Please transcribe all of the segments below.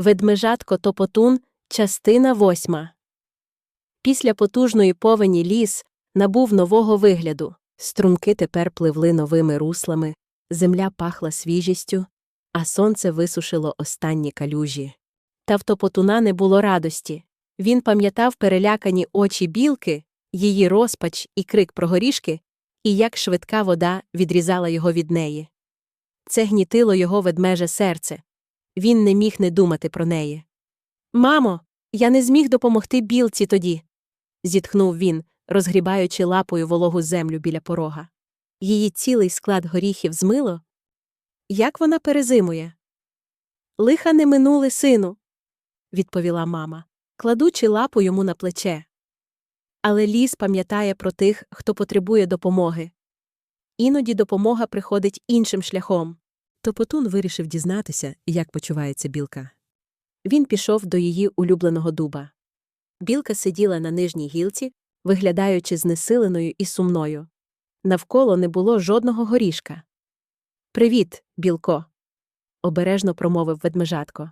Ведмежатко Топотун, частина восьма. Після потужної повені ліс набув нового вигляду. Струмки тепер пливли новими руслами, земля пахла свіжістю, а сонце висушило останні калюжі. Та в Топотуна не було радості. Він пам'ятав перелякані очі білки, її розпач і крик про горішки, і як швидка вода відрізала його від неї. Це гнітило його ведмеже серце. Він не міг не думати про неї. Мамо, я не зміг допомогти білці тоді. зітхнув він, розгрібаючи лапою вологу землю біля порога. Її цілий склад горіхів змило. Як вона перезимує? Лиха не минули, сину, відповіла мама, кладучи лапу йому на плече. Але ліс пам'ятає про тих, хто потребує допомоги. Іноді допомога приходить іншим шляхом. Топотун вирішив дізнатися, як почувається білка. Він пішов до її улюбленого дуба. Білка сиділа на нижній гілці, виглядаючи знесиленою і сумною. Навколо не було жодного горішка. Привіт, білко. обережно промовив ведмежатко.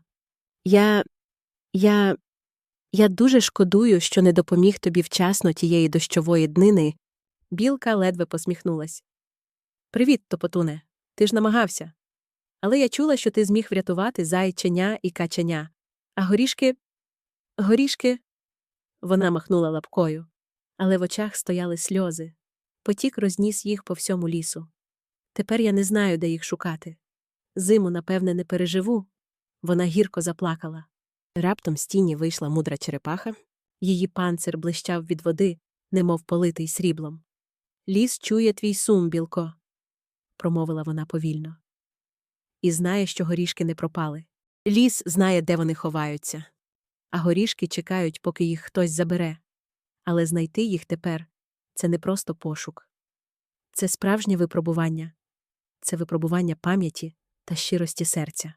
Я. я. Я дуже шкодую, що не допоміг тобі вчасно тієї дощової днини. Білка ледве посміхнулась. Привіт, топотуне. Ти ж намагався. Але я чула, що ти зміг врятувати зайченя і каченя. А горішки. Горішки. Вона махнула лапкою. Але в очах стояли сльози. Потік розніс їх по всьому лісу. Тепер я не знаю, де їх шукати. Зиму, напевне, не переживу. Вона гірко заплакала. Раптом з тіні вийшла мудра черепаха, її панцир блищав від води, немов политий сріблом. Ліс чує твій сум, білко, промовила вона повільно. І знає, що горішки не пропали. Ліс знає, де вони ховаються. А горішки чекають, поки їх хтось забере. Але знайти їх тепер це не просто пошук. Це справжнє випробування, це випробування пам'яті та щирості серця.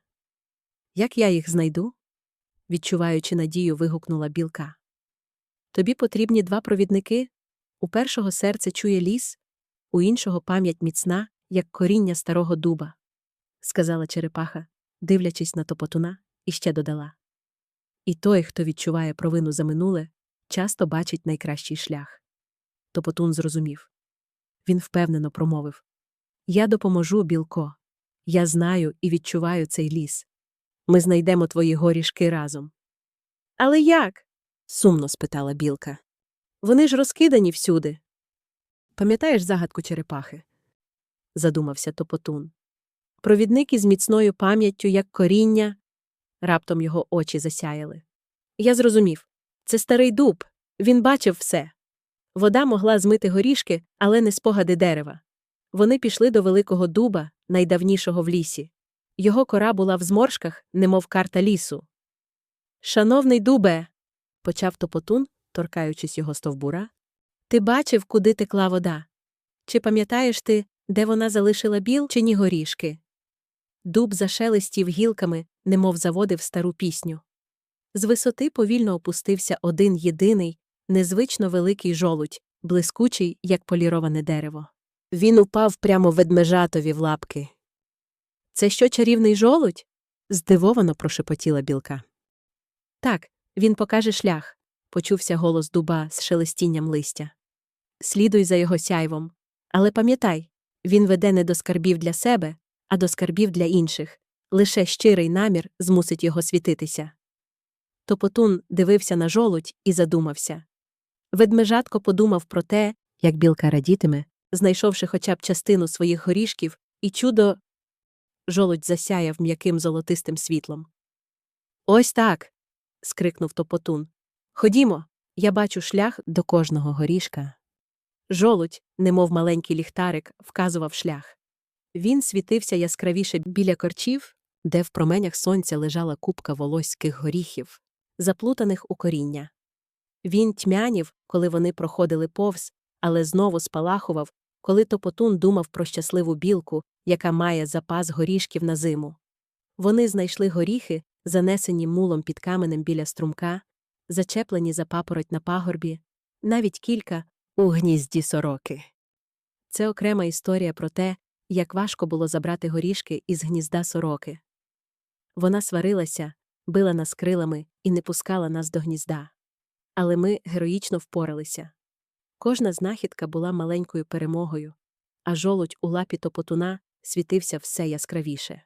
Як я їх знайду? відчуваючи надію, вигукнула білка. Тобі потрібні два провідники у першого серце чує ліс, у іншого пам'ять міцна, як коріння старого дуба, сказала черепаха, дивлячись на топотуна, і ще додала. І той, хто відчуває провину за минуле, часто бачить найкращий шлях. Топотун зрозумів. Він впевнено промовив Я допоможу, білко. Я знаю і відчуваю цей ліс. Ми знайдемо твої горішки разом. Але як? сумно спитала білка. Вони ж розкидані всюди. Пам'ятаєш загадку черепахи? задумався топотун. Провідник із міцною пам'яттю, як коріння. Раптом його очі засяяли. Я зрозумів це старий дуб. Він бачив все. Вода могла змити горішки, але не спогади дерева. Вони пішли до великого дуба, найдавнішого в лісі. Його кора була в зморшках, немов карта лісу. Шановний дубе, почав топотун, торкаючись його стовбура. Ти бачив, куди текла вода? Чи пам'ятаєш ти, де вона залишила біл чи ні горішки? Дуб зашелестів гілками, немов заводив стару пісню. З висоти повільно опустився один єдиний, незвично великий жолудь, блискучий, як поліроване дерево. Він упав прямо ведмежатові в лапки. Це що чарівний жолудь? здивовано прошепотіла білка. Так, він покаже шлях, почувся голос дуба з шелестінням листя. Слідуй за його сяйвом. Але пам'ятай, він веде не до скарбів для себе, а до скарбів для інших. Лише щирий намір змусить його світитися. Топотун дивився на жолудь і задумався. Ведмежатко подумав про те, як білка радітиме, знайшовши хоча б частину своїх горішків, і чудо. Жолудь засяяв м'яким золотистим світлом. Ось так. скрикнув топотун. Ходімо, я бачу шлях до кожного горішка. Жолудь, немов маленький ліхтарик, вказував шлях. Він світився яскравіше біля корчів, де в променях сонця лежала купка волоських горіхів, заплутаних у коріння. Він тьмянів, коли вони проходили повз, але знову спалахував, коли топотун думав про щасливу білку, яка має запас горішків на зиму. Вони знайшли горіхи, занесені мулом під каменем біля струмка, зачеплені за папороть на пагорбі, навіть кілька у гнізді сороки. Це окрема історія про те, як важко було забрати горішки із гнізда сороки. Вона сварилася, била нас крилами і не пускала нас до гнізда. Але ми героїчно впоралися. Кожна знахідка була маленькою перемогою, а жолудь у лапі топотуна світився все яскравіше.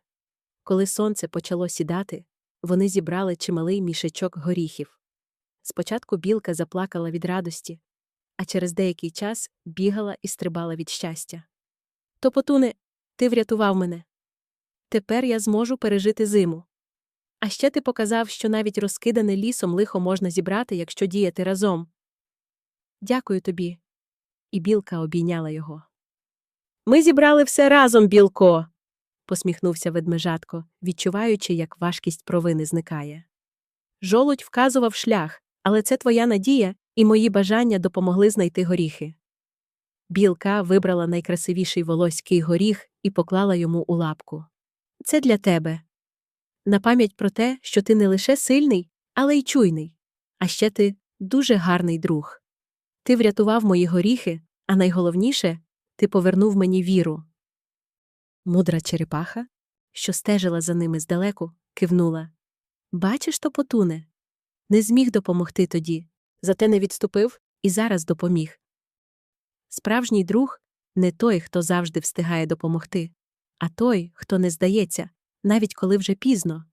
Коли сонце почало сідати, вони зібрали чималий мішечок горіхів. Спочатку білка заплакала від радості, а через деякий час бігала і стрибала від щастя. Топотуне, ти врятував мене. Тепер я зможу пережити зиму. А ще ти показав, що навіть розкидане лісом лихо можна зібрати, якщо діяти разом. Дякую тобі. І білка обійняла його. Ми зібрали все разом, білко. посміхнувся ведмежатко, відчуваючи, як важкість провини зникає. Жолудь вказував шлях, але це твоя надія, і мої бажання допомогли знайти горіхи. Білка вибрала найкрасивіший волоський горіх і поклала йому у лапку. Це для тебе. На пам'ять про те, що ти не лише сильний, але й чуйний. А ще ти дуже гарний друг. Ти врятував мої горіхи, а найголовніше ти повернув мені віру. Мудра черепаха, що стежила за ними здалеку, кивнула. Бачиш, топотуне? Не зміг допомогти тоді, зате не відступив і зараз допоміг. Справжній друг не той, хто завжди встигає допомогти, а той, хто не здається, навіть коли вже пізно.